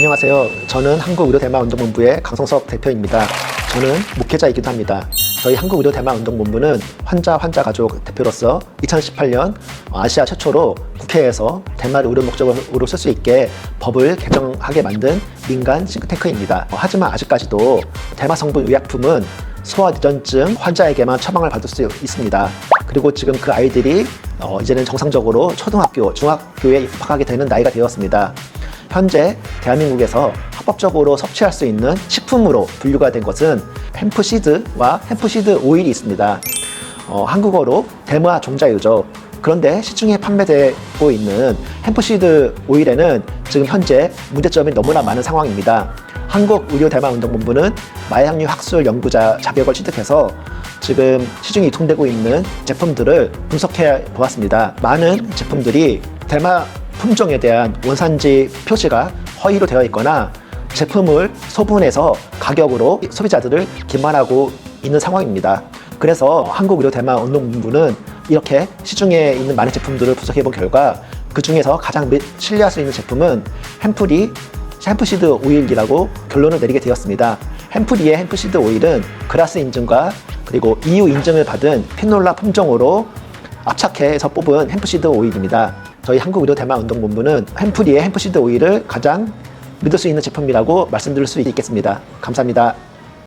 안녕하세요. 저는 한국의료대마운동본부의 강성석 대표입니다. 저는 목회자이기도 합니다. 저희 한국의료대마운동본부는 환자 환자 가족 대표로서 2018년 아시아 최초로 국회에서 대마를 의료 목적으로 쓸 수 있게 법을 개정하게 만든 민간 싱크탱크입니다. 하지만 아직까지도 대마 성분 의약품은 소아유전증 환자에게만 처방을 받을 수 있습니다. 그리고 지금 그 아이들이 어, 이제는 정상적으로 초등학교, 중학교에 입학하게 되는 나이가 되었습니다. 현재 대한민국에서 합법적으로 섭취할 수 있는 식품으로 분류가 된 것은 햄프시드와 햄프시드 오일이 있습니다. 어, 한국어로 대마 종자유죠. 그런데 시중에 판매되고 있는 햄프시드 오일에는 지금 현재 문제점이 너무나 많은 상황입니다. 한국의료대마운동본부는 마약류 학술 연구자 자격을 취득해서 지금 시중에 유통되고 있는 제품들을 분석해 보았습니다. 많은 제품들이 대마 품종에 대한 원산지 표시가 허위로 되어 있거나 제품을 소분해서 가격으로 소비자들을 기만하고 있는 상황입니다. 그래서 한국의료대마운동본부는 이렇게 시중에 있는 많은 제품들을 분석해 본 결과 그 중에서 가장 미- 신뢰할 수 있는 제품은 햄프리 햄프시드 오일이라고 결론을 내리게 되었습니다. 햄프리의 햄프시드 오일은 그라스 인증과 그리고 EU 인증을 받은 피놀라 품종으로 압착해서 뽑은 햄프시드 오일입니다. 저희 한국의료대마운동본부는 햄프리의 햄프시드 오일을 가장 믿을 수 있는 제품이라고 말씀드릴 수 있겠습니다. 감사합니다.